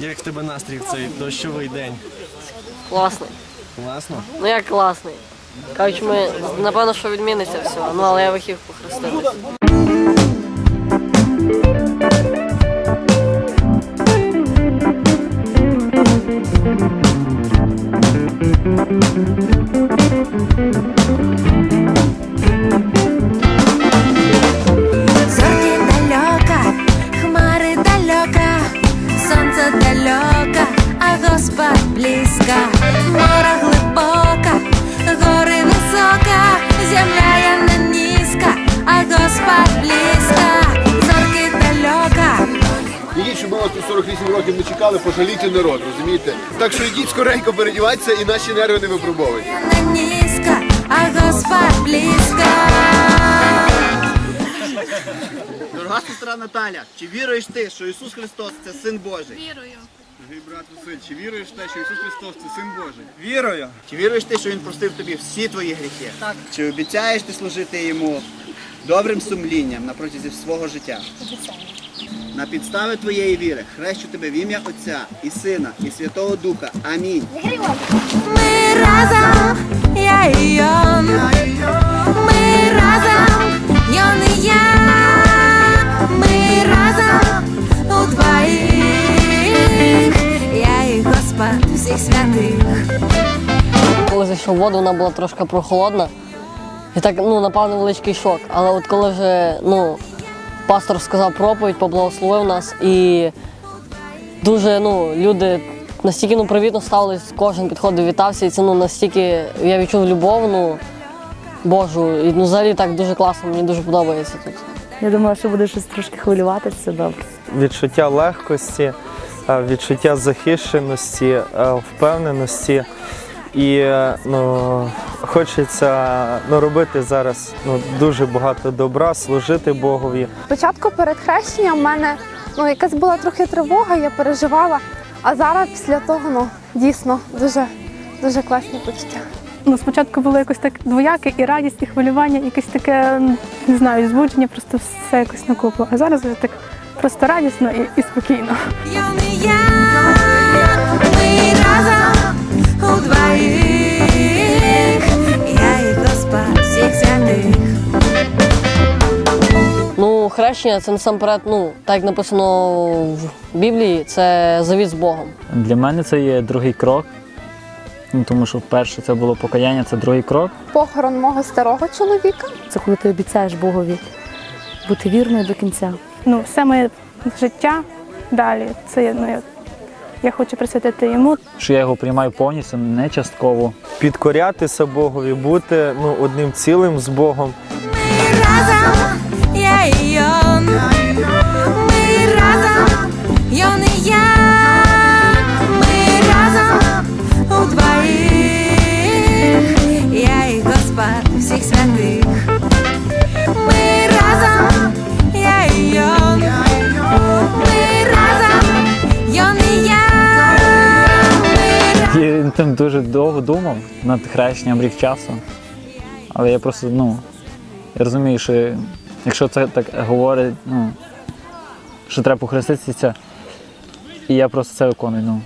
Як в тебе настрій в цей дощовий день? Класний. Класно? Ну як класний. Кажуть, ми напевно, що відміниться все. Ну але я вихів похреститись. Ідіть, щоб ми вас тут 48 років не чекали, пожалійте народ, розумієте? Так що йдіть скоренько передівайтеся і наші нерви не випробовуйте. Я не низько, а Господь близько. Дорога сестра Наталя, чи віруєш ти, що Ісус Христос це Син Божий? Вірую. Дорогий брат Василь, чи віруєш те, що Ісус Христос це Син Божий? Вірою. Чи віруєш ти, що Він простив тобі всі твої гріхи? Так. Чи обіцяєш ти служити йому добрим сумлінням на протязі свого життя? Обіцяю. На підстави твоєї віри хрещу тебе в ім'я Отця і Сина, і Святого Духа. Амінь. Ми разом, я і он. Ми разом, он і я. Ми разом удвоїх. Я і Господь всіх святих. Коли зайшов в воду, вона була трошки прохолодна. І так, ну, напав невеличкий шок. Але от коли вже ну, пастор сказав проповідь, поблагословив нас і дуже ну, люди настільки ну, привітно ставились, кожен підходив, вітався, і це ну, настільки я відчув любов ну, Божу. І ну, взагалі так дуже класно, мені дуже подобається тут. Я думаю, що буде щось трошки хвилювати, це добре. Відчуття легкості, е, відчуття захищеності, е, впевненості. І е, ну, хочеться ну, робити зараз ну, дуже багато добра, служити Богові. Спочатку перед хрещенням в мене ну, якась була трохи тривога, я переживала. А зараз після того ну, дійсно дуже, дуже класні почуття. Ну, спочатку було якось так двояке, і радість, і хвилювання, якесь таке, не знаю, збудження, просто все якось накопло. А зараз вже так просто радісно і, і спокійно. Он і я. Всіх. Ну, хрещення це насамперед, ну, так як написано в Біблії, це завіт з Богом. Для мене це є другий крок. Ну, тому що перше це було покаяння, це другий крок. Похорон мого старого чоловіка. Це коли ти обіцяєш Богові бути вірною до кінця. Ну, все моє життя далі. Це ну, я, я хочу присвятити йому. Що я його приймаю повністю, не частково. Підкорятися Богові, бути ну, одним цілим з Богом. Ми разом, я і он. Тим дуже довго думав над хрещенням рік часу. Але я просто, ну, я розумію, що якщо це так говорить, ну, що треба похреститися, і я просто це виконую. Ну,